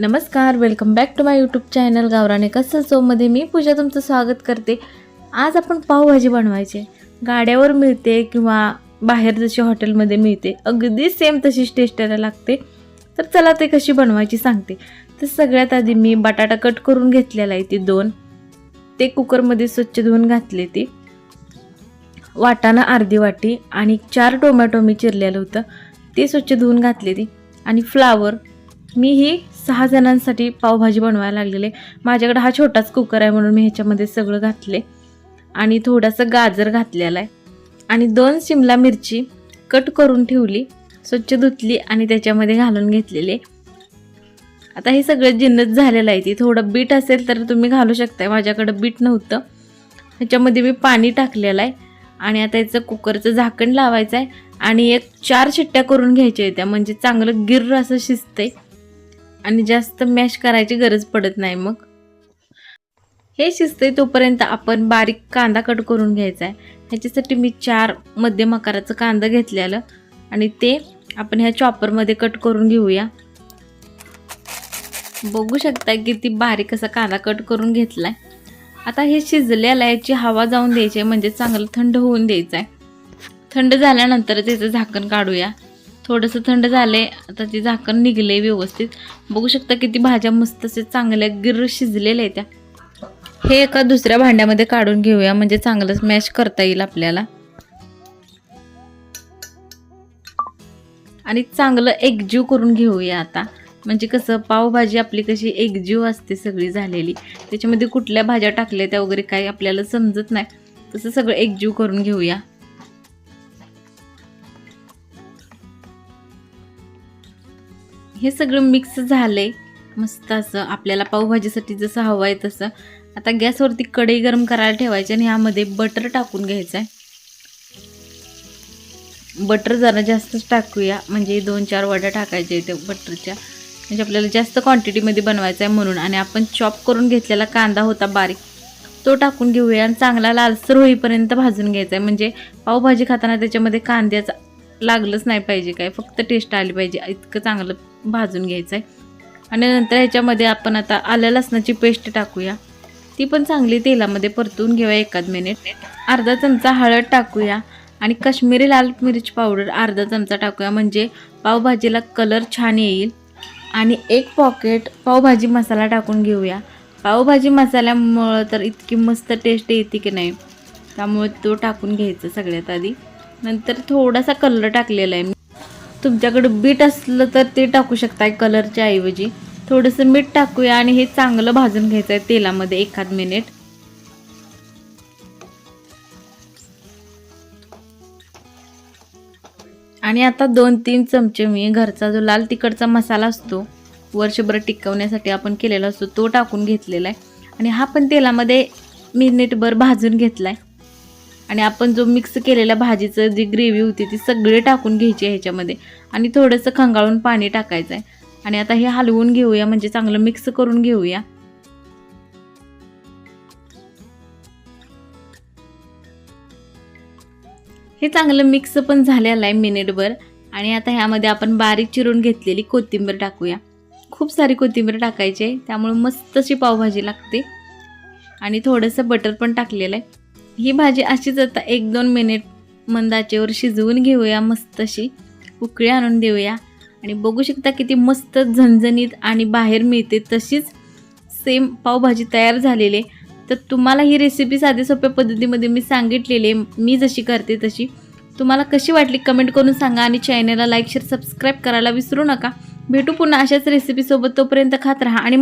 नमस्कार welcome back to my YouTube channel गावराने कसं चोमध्ये मी पूजा तुमचं स्वागत करते. आज आपण पावभाजी बनवायची. गाड्यावर मिळते किंवा बाहेर जशी हॉटेलमध्ये मिळते अगदी सेम तशीच टेस्टायला लागते. तर चला ते कशी बनवायची सांगते. तर सगळ्यात आधी मी बटाटा कट करून घेतलेला आहे ती दोन. ते कुकरमध्ये स्वच्छ धुवून घातले ती. वाटाणा अर्धी वाटी आणि चार टोमॅटो मी चिरलेलं होतं. ते स्वच्छ धुवून घातले ती. आणि फ्लावर मी ही सहा जणांसाठी पावभाजी बनवायला लागलेले. माझ्याकडे हा छोटाच कुकर आहे म्हणून मी ह्याच्यामध्ये सगळं घातले. आणि थोडंसं गाजर घातलेला आहे. आणि दोन शिमला मिरची कट करून ठेवली स्वच्छ धुतली आणि त्याच्यामध्ये घालून घेतलेले. आता हे सगळं जिन्नत झालेलं आहे. ती थोडं बीट असेल तर तुम्ही घालू शकताय. माझ्याकडं बीट नव्हतं. ह्याच्यामध्ये मी पाणी टाकलेलं आहे. आणि आता याचं कुकरचं झाकण लावायचं आहे. आणि एक चार शिट्ट्या करून घ्यायच्या आहेत त्या. म्हणजे चांगलं गिर्र असं शिजतंय. आणि जास्त मॅश करायची गरज पडत नाही मग. हे शिजतंय तोपर्यंत आपण बारीक कांदा कट करून घ्यायचा आहे ह्याच्यासाठी मी चार मध्यम आकाराचं कांदा घेतलेलं आणि ते आपण ह्या चॉपरमध्ये कट करून घेऊया. बघू शकता किती बारीक असा कांदा कट करून घेतलाय. आता हे शिजलेलं आहे याची हवा जाऊन द्यायची आहे म्हणजे चांगलं थंड होऊन द्यायचं आहे थंड झाल्यानंतर त्याचं झाकण काढूया. थोडंसं थंड झालं आहे आता ती झाकण निघले व्यवस्थित. बघू शकता किती भाज्या मस्त असे चांगल्या गिर्र शिजलेल्या आहेत त्या. हे एका दुसऱ्या भांड्यामध्ये काढून घेऊया. म्हणजे चांगलंच मॅश करता येईल आपल्याला. आणि चांगलं एकजीव करून घेऊया आता. म्हणजे कसं पावभाजी आपली कशी एकजीव असते सगळी झालेली. त्याच्यामध्ये कुठल्या भाज्या टाकल्या त्या वगैरे काही आपल्याला समजत नाही. तसं सगळं एकजीव करून घेऊया. हे सगळं मिक्स झालं आहे मस्त असं आपल्याला पावभाजीसाठी जसं हवं आहे तसं. आता गॅसवरती कढई गरम करायला ठेवायची आणि ह्यामध्ये बटर टाकून घ्यायचं आहे बटर जरा जास्तच टाकूया. म्हणजे दोन चार वड्या टाकायच्या त्या बटरच्या म्हणजे आपल्याला जास्त क्वांटिटीमध्ये बनवायचं आहे म्हणून. आणि आपण चॉप करून घेतलेला कांदा होता बारीक तो टाकून घेऊया. आणि चांगला लालसर होईपर्यंत भाजून घ्यायचा आहे म्हणजे पावभाजी खाताना त्याच्यामध्ये कांद्याचा लागलंच नाही पाहिजे काय. फक्त टेस्ट आली पाहिजे. इतकं चांगलं भाजून घ्यायचं आहे आणि नंतर ह्याच्यामध्ये आपण आता आलं लसणाची पेस्ट टाकूया. ती पण चांगली तेलामध्ये परतून घेऊया एखाद मिनिट अर्धा चमचा हळद टाकूया. आणि काश्मीरी लाल मिरची पावडर अर्धा चमचा टाकूया. म्हणजे पावभाजीला कलर छान येईल. आणि एक पॉकेट पावभाजी मसाला टाकून घेऊया. पावभाजी मसाल्यामुळं तर इतकी मस्त टेस्ट येते की नाही. त्यामुळे तो टाकून घ्यायचा सगळ्यात आधी. नंतर थोडासा कलर टाकलेला आहे. तुमच्याकडं बीट असलं तर ते टाकू शकताय कलरच्या ऐवजी. थोडंसं मीठ टाकूया आणि हे चांगलं भाजून घ्यायचं आहे तेलामध्ये एखाद मिनिट. आणि आता दोन तीन चमचे मी घरचा जो लाल तिखटचा मसाला असतो वर्षभर टिकवण्यासाठी आपण केलेला असतो तो टाकून घेतलेला आहे. आणि हा पण तेलामध्ये मिनिटभर भाजून घेतला आहे आणि आपण जो मिक्स केलेल्या भाजीचं जी ग्रेव्ही होती ती सगळी टाकून घ्यायची आहे ह्याच्यामध्ये. आणि थोडंसं खंगाळून पाणी टाकायचं आहे आणि आता हे हलवून घेऊया म्हणजे चांगलं मिक्स करून घेऊया. हे चांगलं मिक्स पण झालेलं आहे मिनिटभर आणि आता ह्यामध्ये आपण बारीक चिरून घेतलेली कोथिंबीर टाकूया. खूप सारी कोथिंबीर टाकायची आहे त्यामुळे मस्त अशी पावभाजी लागते. आणि थोडंसं बटर पण टाकलेलं आहे. ही भाजी अशीच आता एक दोन मिनिट मंदाचेवर शिजवून घेऊया मस्त अशी उकळी आणून देऊया. आणि बघू शकता किती मस्त झणझणीत आणि बाहेर मिळते तशीच सेम पावभाजी तयार झालेली. आहे तर तुम्हाला ही रेसिपी साधे सोप्या पद्धतीमध्ये मी सांगितलेली मी जशी करते तशी. तुम्हाला कशी वाटली कमेंट करून सांगा आणि चॅनलला लाईक शेअर सबस्क्राईब करायला विसरू नका. भेटू पुन्हा अशाच रेसिपीसोबत तोपर्यंत खात राहा आणि